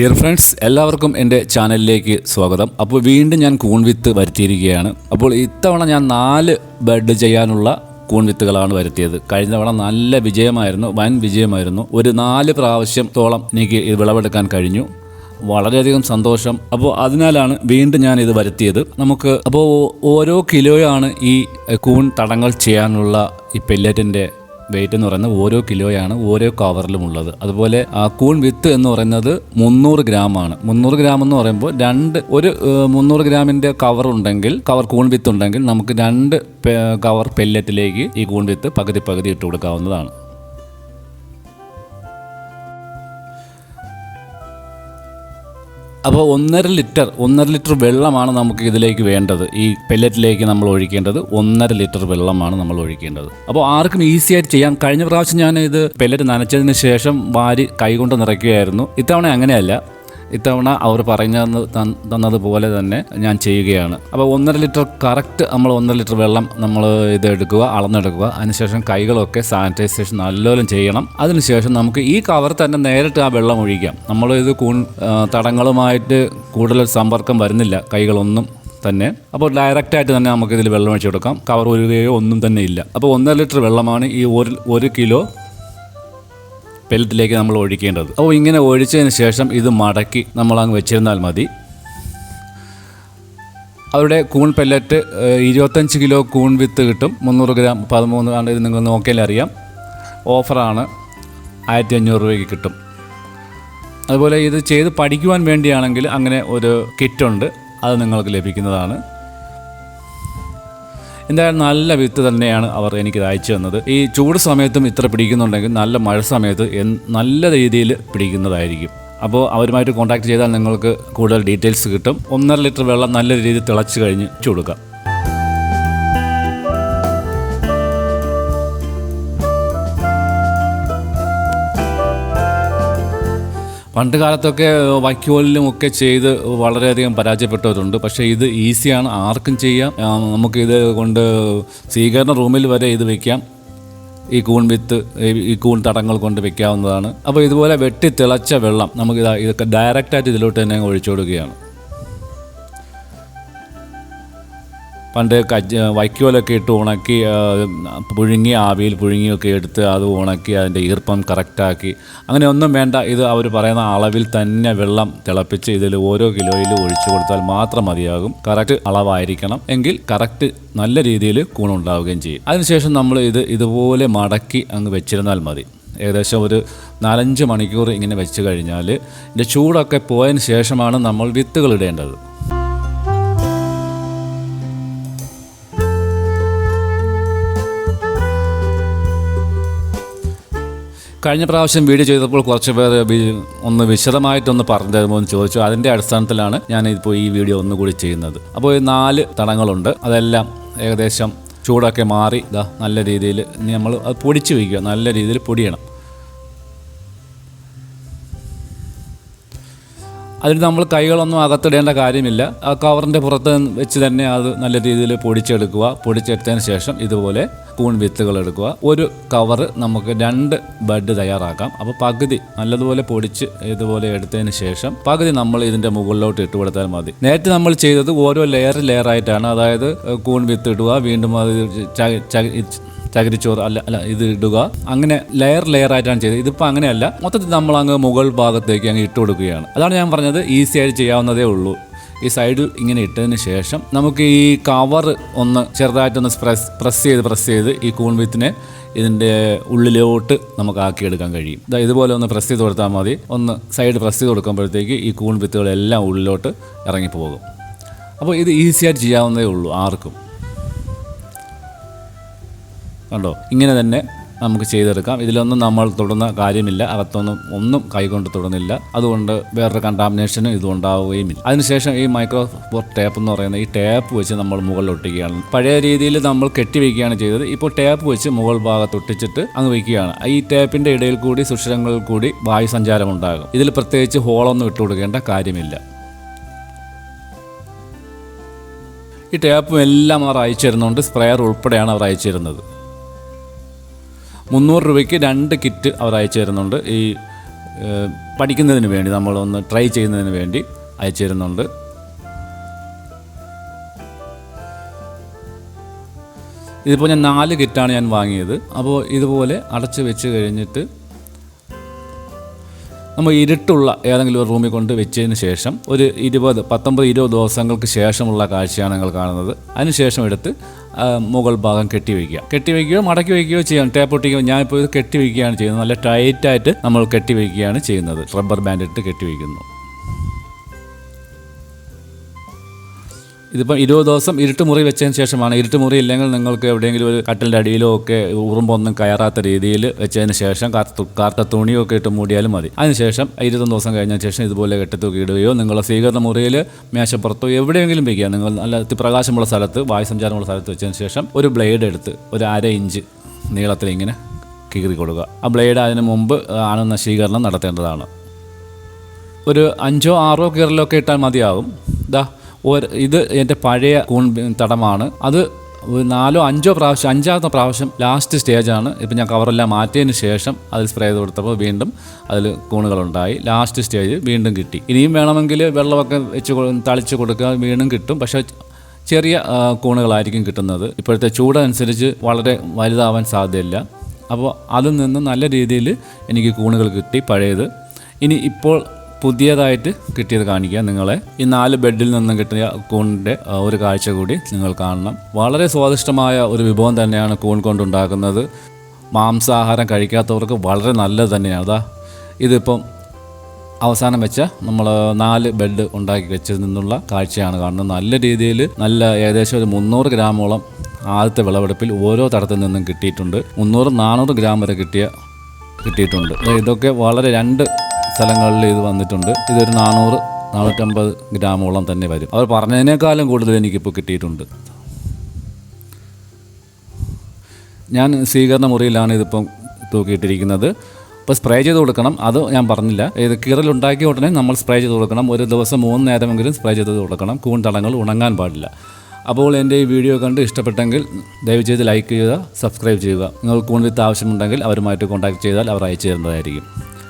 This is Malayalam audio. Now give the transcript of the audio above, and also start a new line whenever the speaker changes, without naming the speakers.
ഡിയർ ഫ്രണ്ട്സ് എല്ലാവർക്കും എന്റെ ചാനലിലേക്ക് സ്വാഗതം. അപ്പോൾ വീണ്ടും ഞാൻ കൂൺ വിത്ത് വരുത്തിയിരിക്കുകയാണ്. അപ്പോൾ ഇത്തവണ ഞാൻ നാല് ബെഡ് ചെയ്യാനുള്ള കൂൺ വിത്തുകളാണ് വരുത്തിയത്. കഴിഞ്ഞ തവണ നല്ല വിജയമായിരുന്നു വൻ വിജയമായിരുന്നു. ഒരു നാല് പ്രാവശ്യത്തോളം എനിക്ക് ഇത് വിളവെടുക്കാൻ കഴിഞ്ഞു. വളരെയധികം സന്തോഷം. അപ്പോൾ അതിനാലാണ് വീണ്ടും ഞാൻ ഇത് വരുത്തിയത്. നമുക്ക് അപ്പോൾ ഓരോ കിലോയാണ് ഈ കൂൺ തടങ്ങൾ ചെയ്യാനുള്ള ഈ പെല്ലറ്റിന്റെ വെയിറ്റ് എന്ന് പറയുന്നത് ഓരോ കിലോയാണ് ഓരോ കവറിലും ഉള്ളത്. അതുപോലെ കൂൺ വിത്ത് എന്ന് പറയുന്നത് മുന്നൂറ് ഗ്രാം ആണ്. മുന്നൂറ് ഗ്രാം എന്ന് പറയുമ്പോൾ രണ്ട് ഒരു മുന്നൂറ് ഗ്രാമിന്റെ കവർ ഉണ്ടെങ്കിൽ കവർ കൂൺ വിത്ത് ഉണ്ടെങ്കിൽ നമുക്ക് രണ്ട് കവർ പെല്ലറ്റിലേക്ക് ഈ കൂൺ വിത്ത് പകുതി പകുതി ഇട്ട് കൊടുക്കാവുന്നതാണ്. അപ്പോൾ ഒന്നര ലിറ്റർ ഒന്നര ലിറ്റർ വെള്ളമാണ് നമുക്ക് ഇതിലേക്ക് വേണ്ടത്. ഈ പെല്ലറ്റിലേക്ക് നമ്മൾ ഒഴിക്കേണ്ടത് ഒന്നര ലിറ്റർ വെള്ളമാണ് നമ്മൾ ഒഴിക്കേണ്ടത്. അപ്പോൾ ആർക്കും ഈസി ആയിട്ട് ചെയ്യാം. കഴിഞ്ഞ പ്രാവശ്യം ഞാൻ ഇത് പെല്ലറ്റ് നനച്ചതിന് ശേഷം വാരി കൈകൊണ്ട് നിറയ്ക്കുകയായിരുന്നു. ഇത്തവണ അങ്ങനെയല്ല. ഇത്തവണ അവർ പറഞ്ഞ തന്നതുപോലെ തന്നെ ഞാൻ ചെയ്യുകയാണ്. അപ്പോൾ ഒന്നര ലിറ്റർ കറക്റ്റ് നമ്മൾ ഒന്നര ലിറ്റർ വെള്ളം നമ്മൾ ഇത് എടുക്കുക അളന്നെടുക്കുക. അതിനുശേഷം കൈകളൊക്കെ സാനിറ്റൈസേഷൻ നല്ലോണം ചെയ്യണം. അതിനുശേഷം നമുക്ക് ഈ കവർ തന്നെ നേരിട്ട് ആ വെള്ളം ഒഴിക്കാം. നമ്മൾ ഇത് കൂൺ തടങ്ങളുമായിട്ട് കൂടുതൽ സമ്പർക്കം വരുന്നില്ല കൈകളൊന്നും തന്നെ. അപ്പോൾ ഡയറക്റ്റായിട്ട് തന്നെ നമുക്കിതിൽ വെള്ളം ഒഴിച്ചു കൊടുക്കാം. കവർ ഒരുകയോ ഒന്നും തന്നെ ഇല്ല. അപ്പോൾ ഒന്നര ലിറ്റർ വെള്ളമാണ് ഈ ഒരു ഒരു കിലോ പെല്ലറ്റിലേക്ക് നമ്മൾ ഒഴിക്കേണ്ടത്. അപ്പോൾ ഇങ്ങനെ ഒഴിച്ചതിന് ശേഷം ഇത് മടക്കി നമ്മൾ അങ്ങ് വെച്ചിരുന്നാൽ മതി. അവരുടെ കൂൺ പെല്ലറ്റ് ഇരുപത്തഞ്ച് കിലോ കൂൺ വിത്ത് കിട്ടും. മുന്നൂറ് ഗ്രാം പതിമൂന്ന് ആണ് ഇത് നിങ്ങൾ നോക്കിയാൽ അറിയാം. ഓഫറാണ് ആയിരത്തി അഞ്ഞൂറ് രൂപയ്ക്ക് കിട്ടും. അതുപോലെ ഇത് ചെയ്ത് പഠിക്കുവാൻ വേണ്ടിയാണെങ്കിൽ അങ്ങനെ ഒരു കിറ്റുണ്ട് അത് നിങ്ങൾക്ക് ലഭിക്കുന്നതാണ്. എന്തായാലും നല്ല വിത്ത് തന്നെയാണ് അവർ എനിക്ക് അയച്ചു തന്നത്. ഈ ചൂട് സമയത്തും ഇത്ര പിടിക്കുന്നുണ്ടെങ്കിൽ നല്ല മഴ സമയത്ത് നല്ല രീതിയിൽ പിടിക്കുന്നതായിരിക്കും. അപ്പോൾ അവരുമായിട്ട് കോൺടാക്ട് ചെയ്താൽ നിങ്ങൾക്ക് കൂടുതൽ ഡീറ്റെയിൽസ് കിട്ടും. ഒന്നര ലിറ്റർ വെള്ളം നല്ല രീതിയിൽ തിളച്ച് കഴിഞ്ഞ് കൊടുക്കാം പണ്ട് കാലത്തൊക്കെ വൈക്കോലിലും ഒക്കെ ചെയ്ത് വളരെയധികം പരാജയപ്പെട്ടവരുണ്ട്. പക്ഷേ ഇത് ഈസിയാണ് ആർക്കും ചെയ്യാം. നമുക്കിത് കൊണ്ട് സ്വീകരണ റൂമിൽ വരെ ഇത് വയ്ക്കാം ഈ കൂൺ വിത്ത് ഈ കൂൺ തടങ്ങൾ കൊണ്ട് വെക്കാവുന്നതാണ്. അപ്പോൾ ഇതുപോലെ വെട്ടി തിളച്ച വെള്ളം നമുക്ക് ഇതാ ഇതൊക്കെ ഡയറക്റ്റായിട്ട് ഇതിലോട്ട് തന്നെ ഒഴിച്ചു കൊടുക്കുകയാണ്. പണ്ട് കജ് വൈക്കോലൊക്കെ ഇട്ട് ഉണക്കി പുഴുങ്ങി ആവിയിൽ പുഴുങ്ങിയൊക്കെ എടുത്ത് അത് ഉണക്കി അതിന്റെ ഈർപ്പം കറക്റ്റാക്കി. അങ്ങനെ ഒന്നും വേണ്ട ഇത് അവർ പറയുന്ന അളവിൽ തന്നെ വെള്ളം തിളപ്പിച്ച് ഇതിൽ ഓരോ കിലോയിൽ ഒഴിച്ചു കൊടുത്താൽ മാത്രം മതിയാകും. കറക്റ്റ് അളവായിരിക്കണം എങ്കിൽ കറക്റ്റ് നല്ല രീതിയിൽ കൂണുണ്ടാവുകയും ചെയ്യും. അതിനുശേഷം നമ്മൾ ഇത് ഇതുപോലെ മടക്കി അങ്ങ് വെച്ചിരുന്നാൽ മതി. ഏകദേശം ഒരു നാലഞ്ച് മണിക്കൂർ ഇങ്ങനെ വെച്ച് കഴിഞ്ഞാൽ ഇതിന്റെ ചൂടൊക്കെ പോയതിന് ശേഷമാണ് നമ്മൾ വിത്തുകൾ ഇടേണ്ടത്. കഴിഞ്ഞ പ്രാവശ്യം വീഡിയോ ചെയ്തപ്പോൾ കുറച്ച് പേർ ഒന്ന് വിശദമായിട്ടൊന്ന് പറഞ്ഞു തരുമോ എന്ന് ചോദിച്ചു. അതിന്റെ അടിസ്ഥാനത്തിലാണ് ഞാൻ ഇപ്പോൾ ഈ വീഡിയോ ഒന്നുകൂടി ചെയ്യുന്നത്. അപ്പോൾ നാല് തടങ്ങളുണ്ട്. അതെല്ലാം ഏകദേശം ചൂടൊക്കെ മാറി ഇതാ നല്ല രീതിയിൽ നമ്മൾ അത് പൊടിച്ച് വയ്ക്കുക. നല്ല രീതിയിൽ പൊടിയണം. അതിന് നമ്മൾ കൈകളൊന്നും അകത്തിടേണ്ട കാര്യമില്ല. ആ കവറിന്റെ പുറത്ത് വെച്ച് തന്നെ അത് നല്ല രീതിയിൽ പൊടിച്ചെടുക്കുക. പൊടിച്ചെടുത്തതിന് ശേഷം ഇതുപോലെ കൂൺ വിത്തുകൾ എടുക്കുക. ഒരു കവറ് നമുക്ക് രണ്ട് ബഡ് തയ്യാറാക്കാം. അപ്പോൾ പകുതി നല്ലതുപോലെ പൊടിച്ച് ഇതുപോലെ എടുത്തതിന് ശേഷം പകുതി നമ്മൾ ഇതിന്റെ മുകളിലോട്ട് ഇട്ട് കൊടുത്താൽ മതി. നേരത്തെ നമ്മൾ ചെയ്തത് ഓരോ ലെയർ ലെയർ ആയിട്ടാണ്. അതായത് കൂൺ വിത്ത് ഇടുക വീണ്ടും അത് ചകിരിച്ചോറ് അല്ല അല്ല ഇത് ഇടുക. അങ്ങനെ ലെയർ ലെയർ ആയിട്ടാണ് ചെയ്തത്. ഇതിപ്പോൾ അങ്ങനെയല്ല. മൊത്തത്തിൽ നമ്മൾ അങ്ങ് മുകൾ ഭാഗത്തേക്ക് അങ്ങ് ഇട്ട് കൊടുക്കുകയാണ്. അതാണ് ഞാൻ പറഞ്ഞത് ഈസി ആയിട്ട് ചെയ്യാവുന്നതേ ഉള്ളൂ. ഈ സൈഡിൽ ഇങ്ങനെ ഇട്ടതിന് ശേഷം നമുക്ക് ഈ കവർ ഒന്ന് ചെറുതായിട്ടൊന്ന് പ്രസ് പ്രസ് ചെയ്ത് പ്രസ് ചെയ്ത് ഈ കൂൺ വിത്തിനെ ഇതിന്റെ ഉള്ളിലോട്ട് നമുക്ക് ആക്കിയെടുക്കാൻ കഴിയും. ദാ ഇതുപോലെ ഒന്ന് പ്രസ് ചെയ്ത് കൊടുത്താൽ മതി. ഒന്ന് സൈഡ് പ്രസ് ചെയ്ത് കൊടുക്കുമ്പോഴത്തേക്ക് ഈ കൂൺ വിത്തുകളെല്ലാം ഉള്ളിലോട്ട് ഇറങ്ങിപ്പോകും. അപ്പോൾ ഇത് ഈസിയായിട്ട് ചെയ്യാവുന്നതേ ഉള്ളൂ ആർക്കും. കണ്ടോ? ഇങ്ങനെ തന്നെ നമുക്ക് ചെയ്തെടുക്കാം. ഇതിലൊന്നും നമ്മൾ തൊടുന്ന കാര്യമില്ല. അകത്തൊന്നും ഒന്നും കൈകൊണ്ട് തൊടുന്നില്ല. അതുകൊണ്ട് വേറൊരു കണ്ടാമിനേഷനും ഇത് ഉണ്ടാവുകയുമില്ല അതിനുശേഷം ഈ മൈക്രോ ടേപ്പ് എന്ന് പറയുന്ന ഈ ടേപ്പ് വെച്ച് നമ്മൾ മുകളിൽ ഒട്ടിക്കുകയാണ്. പഴയ രീതിയിൽ നമ്മൾ കെട്ടിവെക്കുകയാണ് ചെയ്തത്. ഇപ്പോൾ ടേപ്പ് വെച്ച് മുകൾ ഭാഗത്ത് ഒട്ടിച്ചിട്ട് അങ്ങ് വയ്ക്കുകയാണ് ഈ ടേപ്പിന്റെ ഇടയിൽ കൂടി സുഷിരങ്ങളിൽ കൂടി വായു സഞ്ചാരം ഉണ്ടാകും. ഇതിൽ പ്രത്യേകിച്ച് ഹോളൊന്നും ഇട്ട് കൊടുക്കേണ്ട കാര്യമില്ല. ഈ ടേപ്പും എല്ലാം അവർ അയച്ചു തരുന്നുണ്ട് സ്പ്രെയർ ഉൾപ്പെടെയാണ് അവർ അയച്ചു തരുന്നത് മുന്നൂറ് രൂപയ്ക്ക് രണ്ട് കിറ്റ് അവർ അയച്ചു തരുന്നുണ്ട്. ഈ പഠിക്കുന്നതിന് വേണ്ടി നമ്മളൊന്ന് ട്രൈ ചെയ്യുന്നതിന് വേണ്ടി അയച്ചു തരുന്നുണ്ട്. ഇതിപ്പോൾ ഞാൻ നാല് കിറ്റാണ് ഞാൻ വാങ്ങിയത്. അപ്പോൾ ഇതുപോലെ അടച്ച് വെച്ച് കഴിഞ്ഞിട്ട് നമ്മൾ ഇരുട്ടുള്ള ഏതെങ്കിലും ഒരു റൂമിൽ കൊണ്ട് വെച്ചതിന് ശേഷം ഒരു ഇരുപത് പത്തൊമ്പത് ഇരുപത് ദിവസങ്ങൾക്ക് ശേഷമുള്ള കാഴ്ചയാണ് നിങ്ങൾ കാണുന്നത്. അതിനുശേഷം എടുത്ത് മുകൾ ഭാഗം കെട്ടിവെക്കുക. കെട്ടിവെക്കുകയോ മടക്കി വയ്ക്കുകയോ ചെയ്യാം. ടേപ്പ് ഒട്ടിക്കുകയോ ഇപ്പോൾ ഇത് കെട്ടിവെക്കുകയാണ് ചെയ്യുന്നത്. നല്ല ടൈറ്റായിട്ട് നമ്മൾ കെട്ടിവെക്കുകയാണ് ചെയ്യുന്നത്. റബ്ബർ ബാൻഡ് ഇട്ട് കെട്ടി ഇതിപ്പം ഇരുപത് ദിവസം ഇരുട്ട് മുറി വെച്ചതിന് ശേഷമാണ് ഇരുട്ട് മുറി ഇല്ലെങ്കിൽ നിങ്ങൾക്ക് എവിടെയെങ്കിലും ഒരു കട്ടിലിന്റെ അടിയിലോ ഒക്കെ ഉറുമ്പൊന്നും കയറാത്ത രീതിയിൽ വെച്ചതിന് ശേഷം കറുത്ത തുണിയൊക്കെ ഇട്ട് മൂടിയാലും മതി. അതിനുശേഷം ഇരുപത്തൊന്ന് ദിവസം കഴിഞ്ഞതിന് ശേഷം ഇതുപോലെ കെട്ടിത്തൂക്കി ഇടുകയോ നിങ്ങളുടെ സ്വീകരണ മുറിയിൽ മേശപ്പുറത്തോ എവിടെയെങ്കിലും വയ്ക്കുക. നിങ്ങൾ നല്ല പ്രകാശമുള്ള സ്ഥലത്ത് വായു സഞ്ചാരമുള്ള സ്ഥലത്ത് വെച്ചതിന് ശേഷം ഒരു ബ്ലേഡ് എടുത്ത് ഒരു അര ഇഞ്ച് നീളത്തിൽ ഇങ്ങനെ കീറി കൊടുക്കുക. ആ ബ്ലേഡ് അതിന് മുമ്പ് ആണ് നശീകരണം നടത്തേണ്ടതാണ്. ഒരു അഞ്ചോ ആറോ കീറലൊക്കെ ഇട്ടാൽ മതിയാകും ഇതാ ഇത് എന്റെ പഴയ കൂൺ തടമാണ്. അത് നാലോ അഞ്ചോ പ്രാവശ്യം അഞ്ചാമത്തെ പ്രാവശ്യം ലാസ്റ്റ് സ്റ്റേജാണ് ഇപ്പം ഞാൻ കവറെല്ലാം മാറ്റിയതിന് ശേഷം അതിൽ സ്പ്രേ ചെയ്ത് കൊടുത്തപ്പോൾ വീണ്ടും അതിൽ കൂണുകളുണ്ടായി. ലാസ്റ്റ് സ്റ്റേജ് വീണ്ടും കിട്ടി. ഇനിയും വേണമെങ്കിൽ വെള്ളമൊക്കെ വെച്ച് തളിച്ച് കൊടുക്കുക വീണ്ടും കിട്ടും. പക്ഷേ ചെറിയ കൂണുകളായിരിക്കും കിട്ടുന്നത്. ഇപ്പോഴത്തെ ചൂടനുസരിച്ച് വളരെ വലുതാവാൻ സാധ്യതയില്ല. അപ്പോൾ അതിൽ നിന്ന് നല്ല രീതിയിൽ എനിക്ക് കൂണുകൾ കിട്ടി പഴയത്. ഇനി ഇപ്പോൾ പുതിയതായിട്ട് കിട്ടിയത് കാണിക്കുക. നിങ്ങളെ ഈ നാല് ബെഡിൽ നിന്നും കിട്ടിയ കൂണിന്റെ ഒരു കാഴ്ച കൂടി നിങ്ങൾ കാണണം. വളരെ സ്വാദിഷ്ടമായ ഒരു വിഭവം തന്നെയാണ് കൂൺ കൊണ്ടുണ്ടാക്കുന്നത്. മാംസാഹാരം കഴിക്കാത്തവർക്ക് വളരെ നല്ലത് തന്നെയാണ്. അതാ ഇതിപ്പം അവസാനം വെച്ച നമ്മൾ നാല് ബെഡ് ഉണ്ടാക്കി വെച്ചതിൽ നിന്നുള്ള കാഴ്ചയാണ് കാണുന്നത്. നല്ല രീതിയിൽ നല്ല ഏകദേശം ഒരു മുന്നൂറ് ഗ്രാമോളം ആദ്യത്തെ വിളവെടുപ്പിൽ ഓരോ തടത്തിൽ നിന്നും കിട്ടിയിട്ടുണ്ട്. മുന്നൂറ് നാനൂറ് ഗ്രാം വരെ കിട്ടിയ കിട്ടിയിട്ടുണ്ട്. ഇതൊക്കെ വളരെ രണ്ട് സ്ഥലങ്ങളിൽ ഇത് വന്നിട്ടുണ്ട്. ഇതൊരു നാനൂറ് നാനൂറ്റമ്പത് ഗ്രാമോളം തന്നെ വരും. അവർ പറഞ്ഞതിനേക്കാളും കൂടുതൽ എനിക്കിപ്പോൾ കിട്ടിയിട്ടുണ്ട്. ഞാൻ സ്വീകരണ മുറിയിലാണ് ഇതിപ്പം തൂക്കിയിട്ടിരിക്കുന്നത്. ഇപ്പോൾ സ്പ്രേ ചെയ്ത് കൊടുക്കണം. അത് ഞാൻ പറഞ്ഞില്ല. ഇത് കീറലുണ്ടാക്കിയ ഉടനെ നമ്മൾ സ്പ്രേ ചെയ്ത് കൊടുക്കണം. ഒരു ദിവസം മൂന്ന് നേരമെങ്കിലും സ്പ്രേ ചെയ്ത് കൊടുക്കണം. കൂൺ തടങ്ങൾ ഉണങ്ങാൻ പാടില്ല. അപ്പോൾ എന്റെ ഈ വീഡിയോ കണ്ട് ഇഷ്ടപ്പെട്ടെങ്കിൽ ദയവ് ചെയ്ത് ലൈക്ക് ചെയ്യുക സബ്സ്ക്രൈബ് ചെയ്യുക. നിങ്ങൾ കൂൺ വിത്ത് ആവശ്യമുണ്ടെങ്കിൽ അവരുമായിട്ട് കോൺടാക്ട് ചെയ്താൽ അവർ അയച്ചു തരുന്നതായിരിക്കും.